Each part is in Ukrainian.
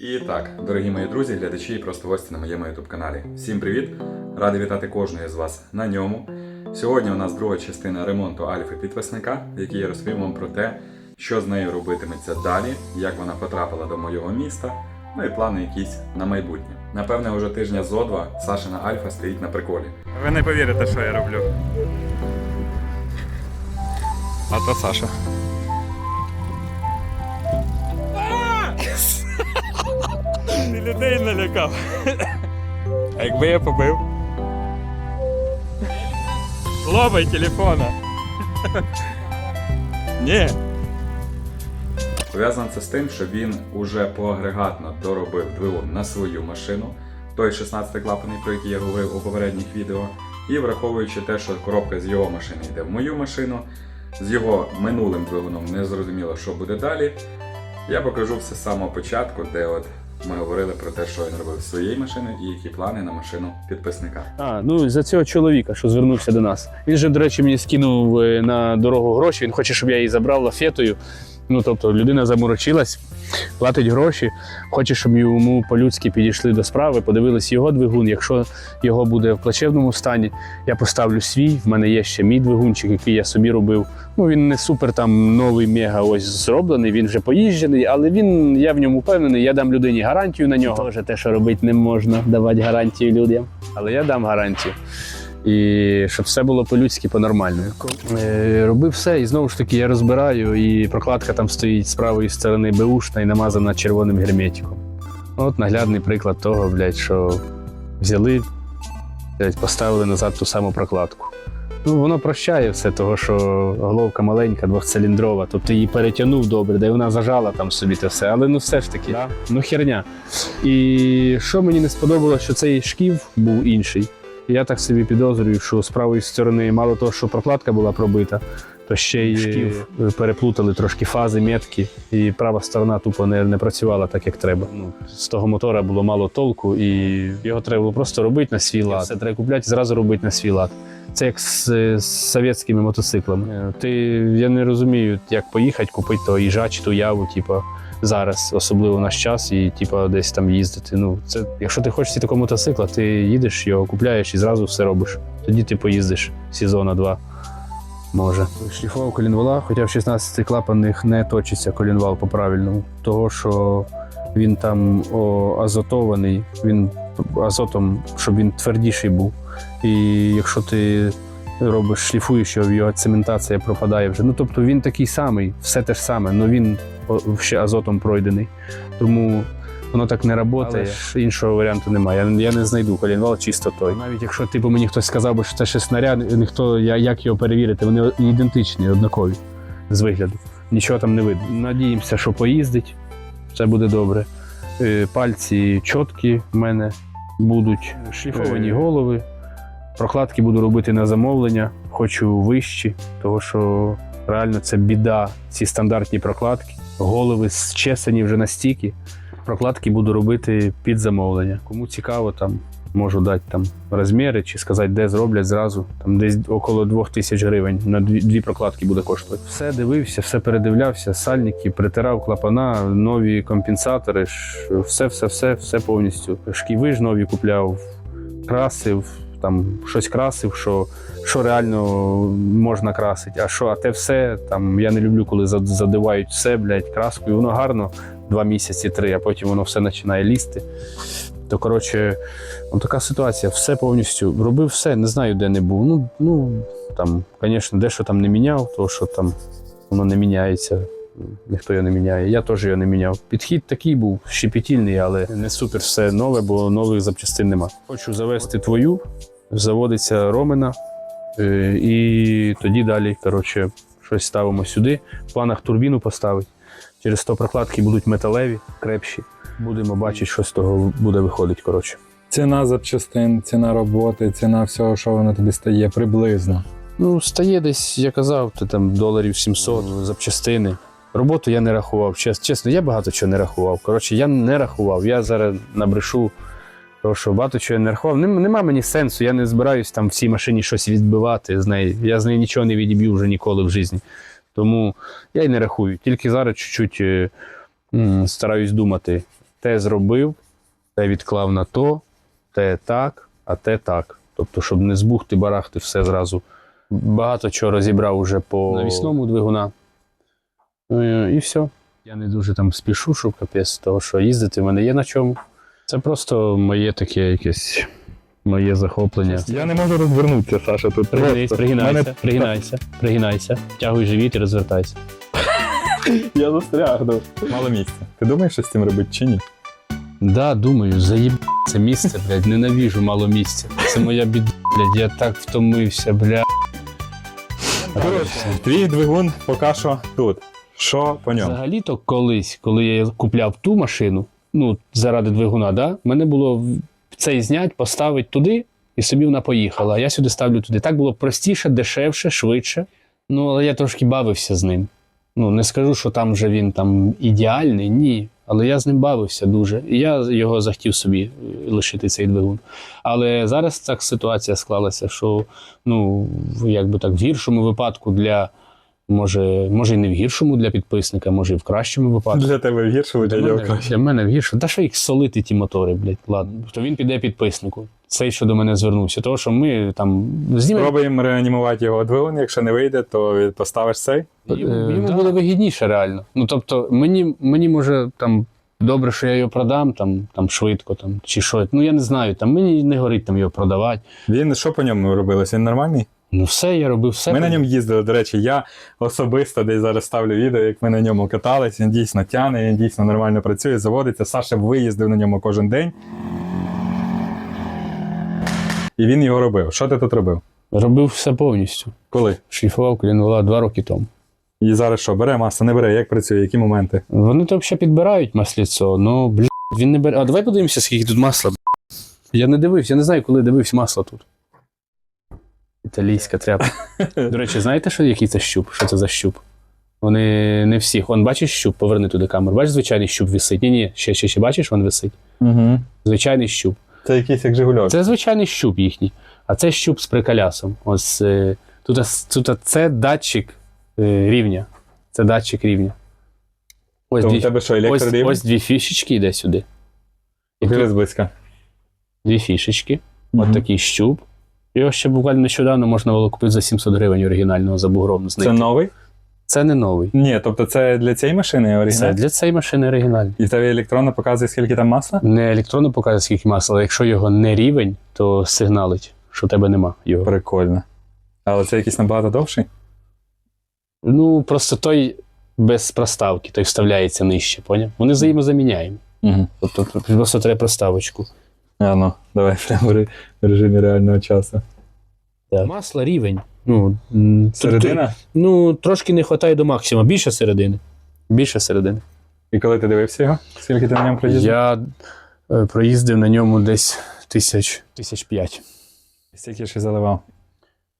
І так, дорогі мої друзі, глядачі і просто гості на моєму youtube каналі. Всім привіт! Радий вітати кожного з вас на ньому. Сьогодні у нас друга частина ремонту Альфи підписника, в якій я розповім вам про те, що з нею робитиметься далі, як вона потрапила до моєго міста, ну і плани якісь на майбутнє. Напевне, уже тижня зо два Сашина Альфа стоїть на приколі. Ви не повірите, що я роблю. А то Саша. Ти людей налякав. А якби я побив? Лобай телефона. Ні. Пов'язано це з тим, що він уже поагрегатно доробив двигун на свою машину, той 16-клапаний, про який я говорив у попередніх відео. І враховуючи те, що коробка з його машини йде в мою машину, з його минулим двигуном не зрозуміло, що буде далі. Я покажу все з самого початку, де от ми говорили про те, що він робив з своєю машиною і які плани на машину підписника. А, ну за цього чоловіка, що звернувся до нас. Він же, до речі, мені скинув е, на дорогу гроші. Він хоче, щоб я її забрав лафетою. Ну, тобто, людина заморочилась, платить гроші, хоче, щоб йому по-людськи підійшли до справи, подивились його двигун. Якщо його буде в плачевному стані, я поставлю свій. В мене є ще мій двигунчик, який я собі робив. Ну він не супер там новий мега ось зроблений, він вже поїжджений, але він, я в ньому впевнений, я дам людині гарантію на нього. Теж те, що робити не можна, давати гарантію людям. Але я дам гарантію. І щоб все було по-людськи, по-нормальному. Е, робив все, і знову ж таки я розбираю, і прокладка там стоїть з правої сторони беушна і намазана червоним герметиком. От наглядний приклад того, блядь, що взяли, блядь, поставили назад ту саму прокладку. Ну, воно прощає все, того, що головка маленька, двохциліндрова, тобто її перетягнув добре, де вона зажала там собі те все. Але ну все ж таки, ну херня. І що мені не сподобалося, що цей шків був інший. Я так собі підозрюю, що з правої сторони, мало того, що прокладка була пробита, то ще й шків переплутали трошки фази, метки, і права сторона тупо не, не працювала так, як треба. Ну, з того мотора було мало толку, і його треба було просто робити на свій лад. Все треба купляти, зразу робити на свій лад. Це як з, з совєтськими мотоциклами. Е, Ти я не розумію, як поїхати, купити то їжач, ту яву, типу, зараз, особливо наш час, і типу, десь там їздити. Ну, це, якщо ти хочеш такого мотоцикла, ти їдеш, його купляєш і зразу все робиш. Тоді ти поїздиш сезона два. Може. Шліфував колінвала, хоча в 16 клапанних не точиться колінвал по-правильному. Того, що він там о, азотований, він азотом, щоб він твердіший був. І якщо ти робиш шліфуєш його, цементація пропадає вже. Ну тобто він такий самий, все те ж саме, але він ще азотом пройдений. Тому воно так не працює. Іншого варіанту немає. Я, я не знайду колінвал чисто той. Навіть якщо типу, мені хтось сказав, би, що це ще снаряд, ніхто я, як його перевірити, вони ідентичні, однакові з вигляду. Нічого там не видно. Надіємося, що поїздить, все буде добре. Е, Пальці чіткі в мене будуть, шліфовані Е. голови. Прокладки буду робити на замовлення, хочу вищі, тому що реально це біда. Ці стандартні прокладки. Голови зчесані вже настільки. Прокладки буду робити під замовлення. Кому цікаво, там можу дати там розміри чи сказати, де зроблять зразу. Там десь около 2000 гривень на дві, дві прокладки буде коштувати. Все дивився, все передивлявся, сальники, притирав клапана, нові компенсатори, все, все, все, все повністю. Шківи ж нові купляв, красив, там щось красив, що, що реально можна красити. А що, а те все там я не люблю, коли задивають все, блядь, краскою. Воно гарно два місяці, три, а потім воно все починає лізти. То коротше, ну, така ситуація, все повністю робив все, не знаю, де не був. Ну, ну там, звісно, дещо там не міняв, тому що там воно не міняється. Ніхто його не міняє. Я теж його не міняв. Підхід такий був щепетільний, але не супер все нове, бо нових запчастин нема. Хочу завести твою, заводиться Ромена, е, і тоді далі, коротше, щось ставимо сюди. В планах турбіну поставити. Через то прокладки будуть металеві, крепші. Будемо бачити, що з того буде виходити. Коротше. Ціна запчастин, ціна роботи, ціна всього, що воно тобі стає приблизно. Ну, стає десь, я казав, то там доларів 700 запчастини. Роботу я не рахував. Чесно, я багато чого не рахував. Коротше, я не рахував. Я зараз набрешу, тому що багато чого я не рахував. Нема мені сенсу, я не збираюсь там в цій машині щось відбивати з неї. Я з неї нічого не відіб'ю вже ніколи в житті. Тому я й не рахую. Тільки зараз чуть-чуть е, стараюсь думати, те зробив, те відклав на то, те так, а те так. Тобто, щоб не збухти барахти все зразу. Багато чого розібрав уже по навісному двигуна. Е, І все. Я не дуже там спішу, щоб капець, того, що їздити в мене є на чому. Це просто моє таке якесь моє захоплення. Я не можу розвернутися, Саша. Тут пригинайся, Мене- пригинайся, пригинайся, тягуй живіт і розвертайся. Я застрягнув. Мало місця. Ти думаєш, що з цим робити чи ні? Да, думаю, заїб це місце, блядь, ненавіжу мало місця. Це моя біда, блядь, я так втомився, блядь. Коротше, твій двигун поки що тут. Що по ньому? Взагалі-то колись, коли я купляв ту машину, ну, заради двигуна, да, мене було цей знять, поставити туди, і собі вона поїхала. А я сюди ставлю туди. Так було простіше, дешевше, швидше. Ну, але я трошки бавився з ним. Ну, не скажу, що там вже він там ідеальний, ні. Але я з ним бавився дуже. І я його захотів собі е, лишити цей двигун. Але зараз так ситуація склалася, що ну, якби так, в гіршому випадку для. Може, може і не в гіршому для підписника, може і в кращому випадку. Для тебе гірше, для Для нього краще. для мене в гіршому. Та що їх солити ті мотори, блядь, ладно. То він піде підписнику. Цей, що до мене звернувся. Того, що ми там знімемо. Спробуємо реанімувати його двигун. Якщо не вийде, то поставиш цей. Е, йому да. буде вигідніше реально. Ну тобто, мені, мені може там добре, що я його продам, там, там швидко, там, чи що. Ну я не знаю, там мені не горить там його продавати. Він що по ньому робилось? Він нормальний? Ну все, я робив все. Ми на ньому їздили, до речі, я особисто десь зараз ставлю відео, як ми на ньому катались. Він дійсно тяне, він дійсно нормально працює, заводиться. Саша виїздив на ньому кожен день. І він його робив. Що ти тут робив? Робив все повністю. Коли? Шліфував колінвала два роки тому. І зараз що? Бере маса, не бере, як працює, які моменти? Вони то взагалі підбирають масліцо, ну, блядь, він не бере. А давай подивимося, скільки тут масла. Я не дивився, я не знаю, коли дивився масло тут. Італійська тряпка. До речі, знаєте, що, який це щуп? Що це за щуп? Вони не всіх. Вон, бачиш щуп, поверни туди камеру. Бачиш, звичайний щуп висить. Ні, ні, ще, ще, ще бачиш, він висить. Угу. Звичайний щуп. Це якийсь як Жигульок. Це звичайний щуп їхній. А це щуп з приколясом. Ось е, тут, тут це датчик е, рівня. Це датчик рівня. Ось, дві, тебе що, ось, ось дві фішечки йде сюди. І тут близько. дві фішечки. Мгм. От такий щуп. Його ще буквально нещодавно можна було купити за 700 гривень оригінального за бугром Це новий? Це не новий. Ні, тобто це для цієї машини Це для цієї машини оригінальний. І тебе електронно показує, скільки там масла? Не електронно показує, скільки масла, але якщо його не рівень, то сигналить, що тебе нема його. Прикольно. Але це якийсь набагато довший? Ну, просто той без проставки, той вставляється нижче, поняв? Вони взаємозаміняємо. Угу. Тобто просто треба проставочку. А ну, давай прямо в режимі реального часу. Масло рівень. Ну, м, Тр- Середина? Ну, трошки не вистачає до максимуму. Більше середини. Більше середини. І коли ти дивився його? Скільки ти на ньому проїздив? Я е, проїздив на ньому десь тисяч, тисяч п'ять. Стільки ще заливав.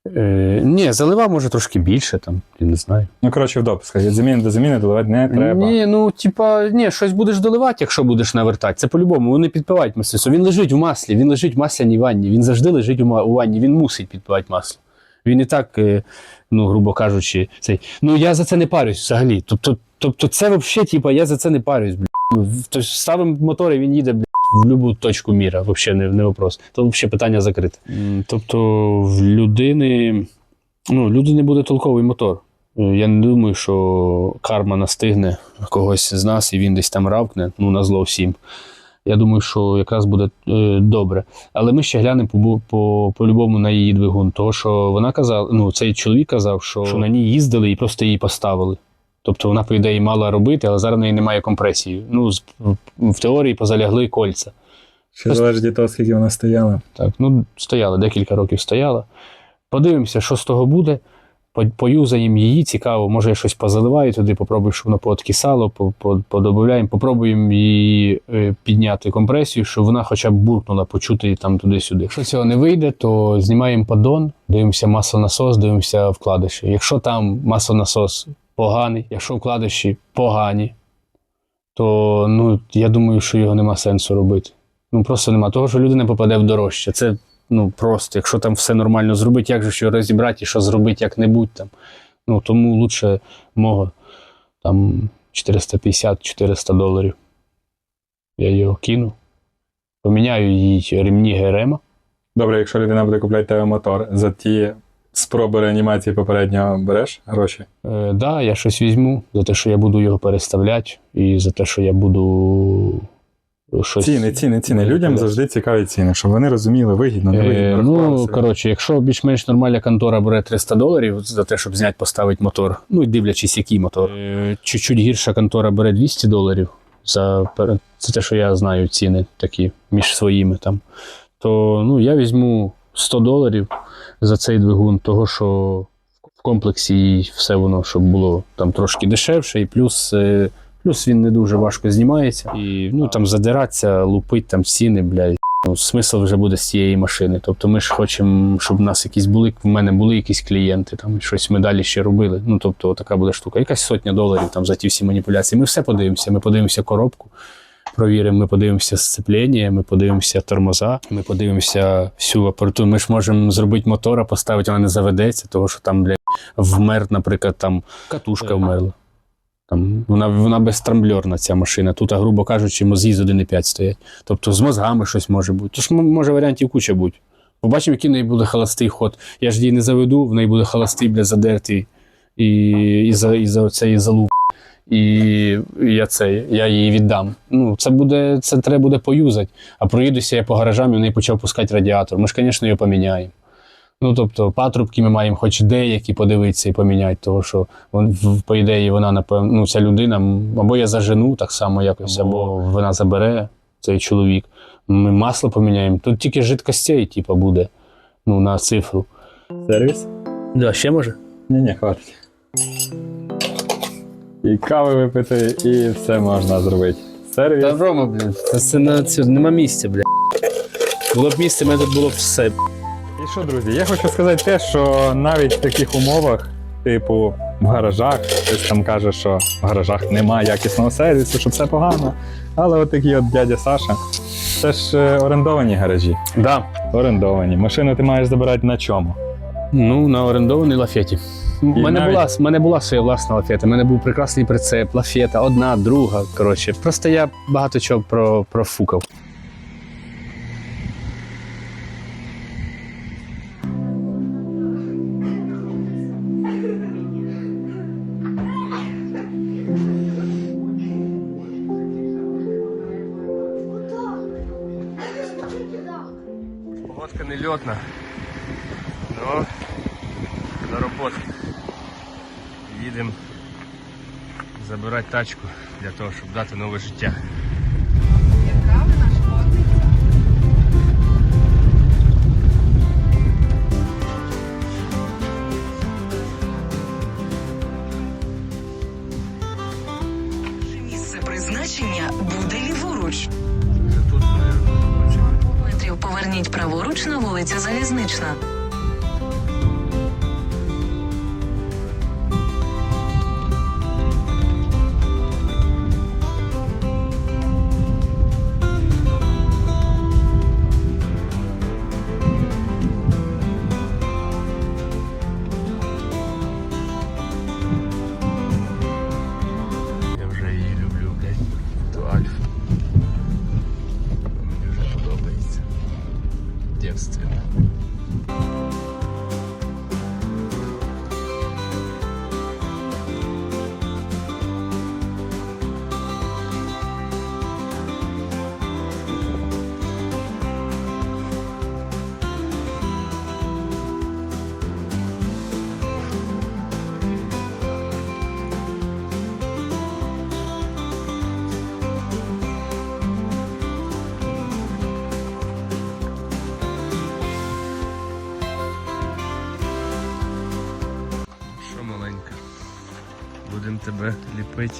Е, ні, заливав, може, трошки більше, там, я не знаю. Ну, коротше, в допусках. Від заміни до заміни доливати не треба. Ні, ну, типа, ні, щось будеш доливати, якщо будеш навертати. Це по-любому, вони підпивають масло. Він лежить в маслі, він лежить в масляній ванні, він завжди лежить у, ванні, він мусить підпивати масло. Він і так, е, ну, грубо кажучи, цей. Ну, я за це не парюсь взагалі. Тобто, тобто це взагалі, типа, я за це не парюсь, блядь. В- то ж ставимо мотор, і він їде, блядь, в будь-яку точку міра, взагалі не, не вопрос. То взагалі питання закрите. Тобто, в людини, ну, людини буде толковий мотор. Е, Я не думаю, що карма настигне когось з нас і він десь там равкне, ну на зло всім. Я думаю, що якраз буде е, добре. Але ми ще глянемо по, по, по-любому на її двигун. Того, що вона казала, ну цей чоловік казав, що, що на ній їздили і просто її поставили. Тобто вона, по ідеї, мала робити, але зараз в неї немає компресії. Ну, в теорії позалягли кольця. Ще залежить від того, скільки вона стояла. Так, ну стояла, декілька років стояла. Подивимося, що з того буде. Поюзаємо її, цікаво, може я щось позаливаю туди, попробую, щоб воно пооткисало, по- по- подобавляємо, попробуємо її е, підняти компресію, щоб вона хоча б буркнула, почути там туди-сюди. Якщо цього не вийде, то знімаємо поддон, дивимося маслонасос, дивимося вкладиші. Якщо там маслонасос поганий, якщо вкладиші погані, то ну, я думаю, що його нема сенсу робити. Ну просто нема того, що людина попаде в дорожче. Це ну просто, якщо там все нормально зробити, як же що розібрати і що зробити як-небудь там. Ну тому лучше мого там 450-400 доларів. Я його кину. Поміняю їй ремні Герема. Добре, якщо людина буде купляти тебе мотор, за ті спроби реанімації попереднього береш гроші? Е, да, я щось візьму за те, що я буду його переставляти, і за те, що я буду щось. Ціни, ціни, ціни. Людям завжди цікаві ціни, щоб вони розуміли, вигідно, не Е, ну, коротше, якщо більш-менш нормальна контора бере 300 доларів за те, щоб зняти, поставити мотор, ну і дивлячись, який мотор. Е, чуть-чуть гірша контора бере 200 доларів за це те, що я знаю ціни такі між своїми там. То ну, я візьму 100 доларів за цей двигун, того що в комплексі все воно, щоб було там трошки дешевше, і плюс. е, Плюс він не дуже важко знімається. І ну там задиратися, лупить там ціни, блядь. Ну, смисл вже буде з цієї машини. Тобто ми ж хочемо, щоб в нас якісь були, в мене були якісь клієнти, там щось ми далі ще робили. Ну тобто, така буде штука. Якась сотня доларів там за ті всі маніпуляції. Ми все подивимося. Ми подивимося коробку, провіримо, ми подивимося сцеплення, ми подивимося тормоза, ми подивимося всю апаратуру. Ми ж можемо зробити мотора, поставити, вона не заведеться, тому що там, блядь, вмер, наприклад, там катушка вмерла. Там, вона, вона безтрамбльорна, ця машина. Тут, грубо кажучи, мозги з 1,5 стоять. Тобто з мозгами щось може бути. Тож може варіантів куча бути. Побачимо, який в неї буде холостий ход. Я ж її не заведу, в неї буде холостий, бля, задертий і, і, за, і за цей залуп. І, я це, я її віддам. Ну, це буде, це треба буде поюзати. А проїдуся я по гаражам і в неї почав пускати радіатор. Ми ж, звісно, його поміняємо. Ну, тобто, патрубки ми маємо хоч деякі подивитися і поміняти, тому що вон, по ідеї вона, напевно, ну, ця людина, або я зажену так само якось, або вона забере цей чоловік. Ми масло поміняємо. Тут тільки жидкостей, типу, буде ну, на цифру. Сервіс? Да, ще може? Ні, ні, хватить. І кави випити, і все можна зробити. Сервіс. Та Рома, блін, це, це на цю нема місця, бля. Було б місце, мене тут було б все. І що, друзі, я хочу сказати те, що навіть в таких умовах, типу в гаражах, хтось там каже, що в гаражах немає якісного сервісу, що це погано. Але от такий от дядя Саша, це ж е, орендовані гаражі. Да. Орендовані. Машину ти маєш забирати на чому? Ну, на орендованій лафеті. У мене, навіть- була, в мене була своя власна лафета. У мене був прекрасний прицеп, лафета, одна, друга. Коротше, просто я багато чого про, профукав. Того, щоб дати нове життя. Яка ви наша шкодниця? Місце призначення буде ліворуч. Це тут. Метрів поверніть праворуч на вулиця Залізнична. Будемо тебе ліпити.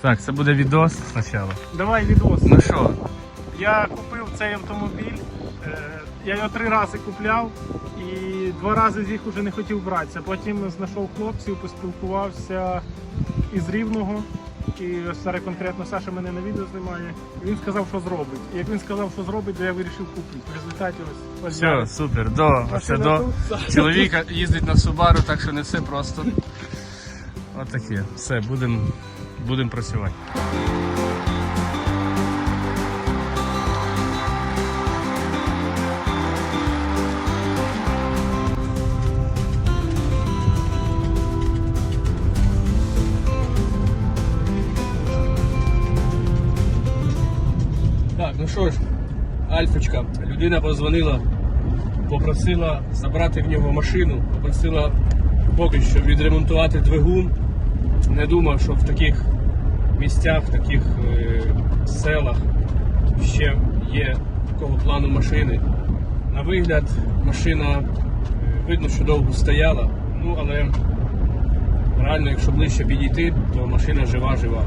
Так, це буде відос спочатку. Давай відос. Ну що, Я купив цей автомобіль. Я його три рази купляв І два рази з їх уже не хотів братися. Потім знайшов хлопців, поспілкувався із Рівного. І ось конкретно Саша мене на відео знімає. Він сказав, що зробить. І як він сказав, що зробить, то я вирішив купити. В результаті ось ось Все, супер, до, все до. тут. Чоловіка їздить на Subaru, так що не все просто. От таке. Все, будемо будем працювати. Що ж, Альфочка, людина позвонила, попросила забрати в нього машину, попросила поки що відремонтувати двигун. Не думав, що в таких місцях, в таких е, селах ще є такого плану машини. На вигляд, машина е, видно, що довго стояла, ну але реально, якщо ближче підійти, то машина жива-жива.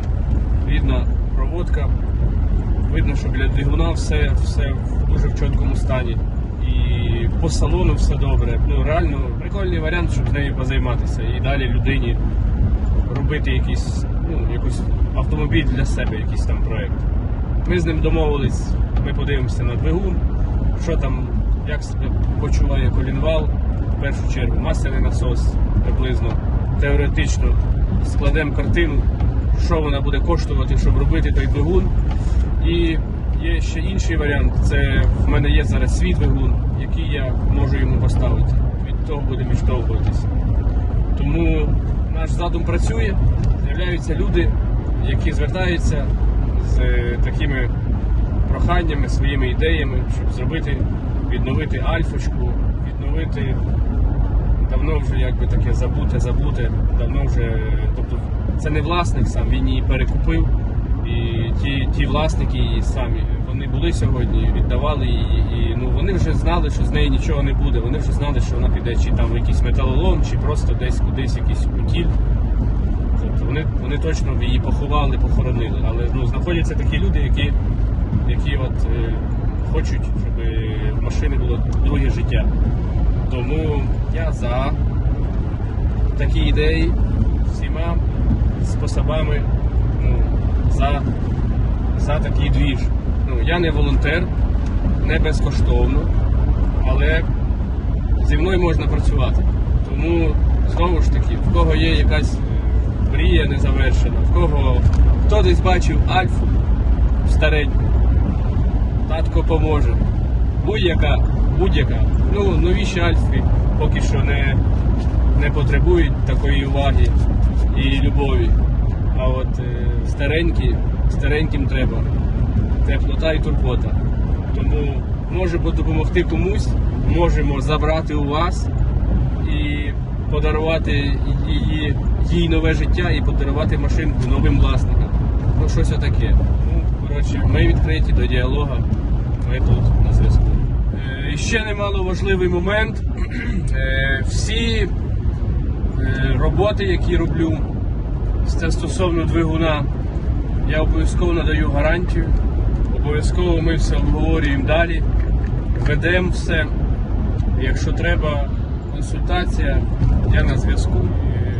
Рідна проводка, видно, що біля двигуна все, все в дуже в чіткому стані. І по салону все добре. Ну реально прикольний варіант, щоб з нею позайматися. І далі людині робити якийсь, ну, якийсь автомобіль для себе, якийсь там проєкт. Ми з ним домовились, ми подивимося на двигун, що там, як себе почуває колінвал, в першу чергу, масляний насос приблизно, теоретично складемо картину, що вона буде коштувати, щоб робити той двигун. І є ще інший варіант. Це в мене є зараз свій двигун, який я можу йому поставити. Від того будемо відштовхуватися. Тому наш задум працює. З'являються люди, які звертаються з е, такими проханнями, своїми ідеями, щоб зробити, відновити альфочку, відновити давно вже якби таке забуте, забуте, давно вже, тобто це не власник сам, він її перекупив. І ті, ті власники її самі, вони були сьогодні, віддавали її, і ну вони вже знали, що з неї нічого не буде. Вони вже знали, що вона піде чи там в якийсь металолом, чи просто десь кудись якийсь утіль. Тобто вони, вони точно її поховали, похоронили. Але ну, знаходяться такі люди, які, які от, е, хочуть, щоб е, в машини було друге життя. Тому я за такі ідеї всіма способами ну, за, за такий двіж. Ну, я не волонтер, не безкоштовно, але зі мною можна працювати. Тому знову ж таки, в кого є якась мрія незавершена, в кого хто десь бачив Альфу стареньку, татко поможе. Будь-яка, будь-яка. Ну, новіші Альфи поки що не, не потребують такої уваги і любові. А от е, старенькі, стареньким треба теплота і турбота. Тому можемо допомогти комусь, можемо забрати у вас і подарувати її, їй нове життя і подарувати машинку новим власникам. Ну, щось отаке. Ну, коротше, ми відкриті до діалогу, ми тут на зв'язку. Е, І ще немало важливий момент. Е, Всі роботи, які роблю, це стосовно двигуна, я обов'язково надаю гарантію. Обов'язково ми все обговорюємо далі, ведемо все. Якщо треба консультація, я на зв'язку.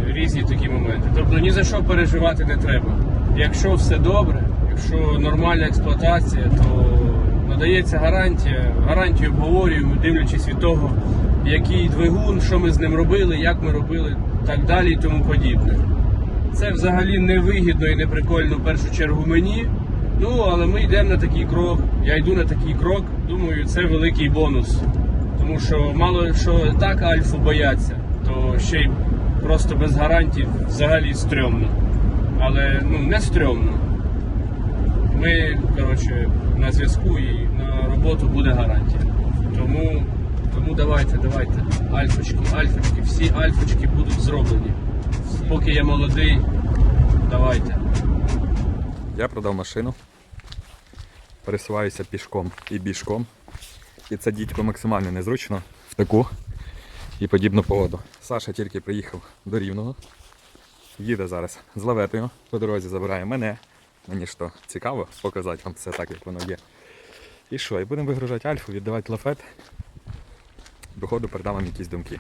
Різні такі моменти. Тобто ні за що переживати не треба. Якщо все добре, якщо нормальна експлуатація, то надається гарантія. Гарантію обговорюємо, дивлячись від того, який двигун, що ми з ним робили, як ми робили, так далі і тому подібне. Це взагалі не вигідно і не прикольно в першу чергу мені. Ну, але ми йдемо на такий крок. Я йду на такий крок. Думаю, це великий бонус. Тому що мало що так альфу бояться, то ще й просто без гарантій взагалі стрьомно. Але ну не стрьомно. Ми, коротше, на зв'язку і на роботу буде гарантія. Тому, тому давайте, давайте. Альфочки, альфочки, всі альфочки будуть зроблені. Поки я молодий, давайте. Я продав машину, пересуваюся пішком і бішком. І це дідько максимально незручно в таку і подібну погоду. Саша тільки приїхав до Рівного. Їде зараз з лаветою. По дорозі забирає мене. Мені ж то цікаво показати вам все так, як воно є. І що? І будемо вигружати альфу, віддавати лафет. доходу передам вам якісь думки.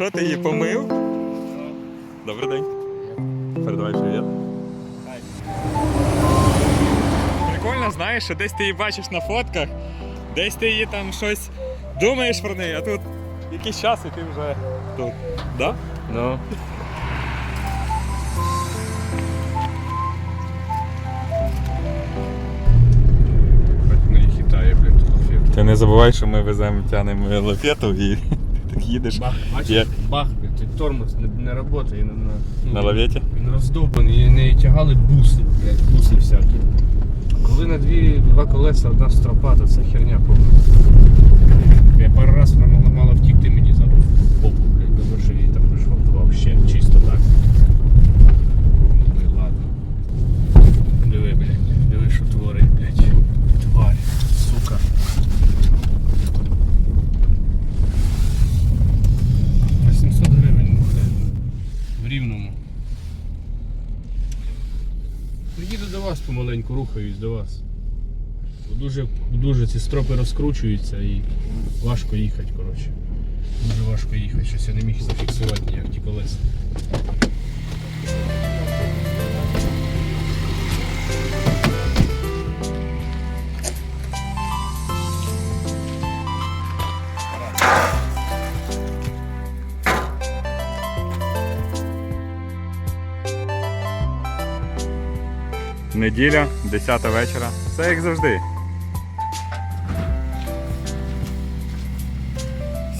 Що ти її помив? Добрий день. Передавай привіт. Прикольно, знаєш, що десь ти її бачиш на фотках, десь ти її там щось думаєш про неї, а тут якийсь час і ти вже тут. Да? Ну. Ти не забувай, що ми веземо тянемо лафету і їдеш Бах, бачиш, Я- бах, той тормоз не, не працює на, на, ну, на лаветі. Він роздовбаний, і не тягали буси, блядь, буси всякі. Коли на дві, два колеса, одна стропа, то це херня повна. Я пару раз вона могла мало втікти мені за попу, блядь, я її там пришвартував ще чисто так. Ну і ладно. Диви, блядь, диви, що творить, блядь. Тварь, сука. На 700 гривень, ну, блядь, в рівному. Ну, Їду до вас помаленьку, рухаюсь до вас. Дуже, дуже ці стропи розкручуються і важко їхати, коротше. Дуже важко їхати, щось я не міг зафіксувати ніяк ті колеса. Неділя, 10 вечора. Все як завжди.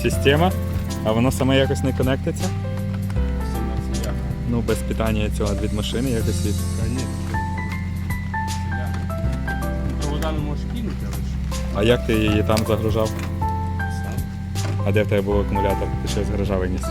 Система, а воно саме якось не конектиться. Ну, без питання цього від машини якось від. Провода не можеш кинути, але ж А як ти її там загружав? сам. А де в тебе був акумулятор? Ти щось гаража виніс?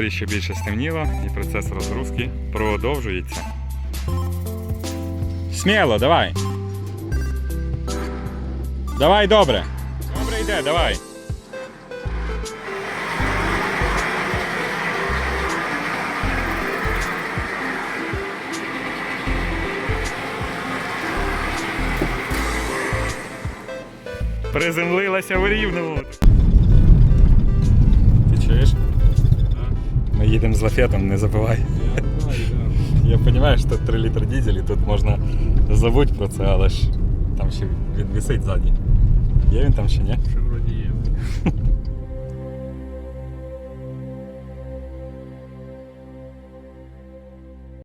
На ще більше стемніло і процес розгрузки продовжується. Сміло, давай. Давай добре. Добре йде, давай. Приземлилася в рівному. Ми с лафетом, не забывай. Я понимаю, что тут 3 литра дизель, і тут можна забути про це, але ж там ще він висить ззаді. Є він там чи ні?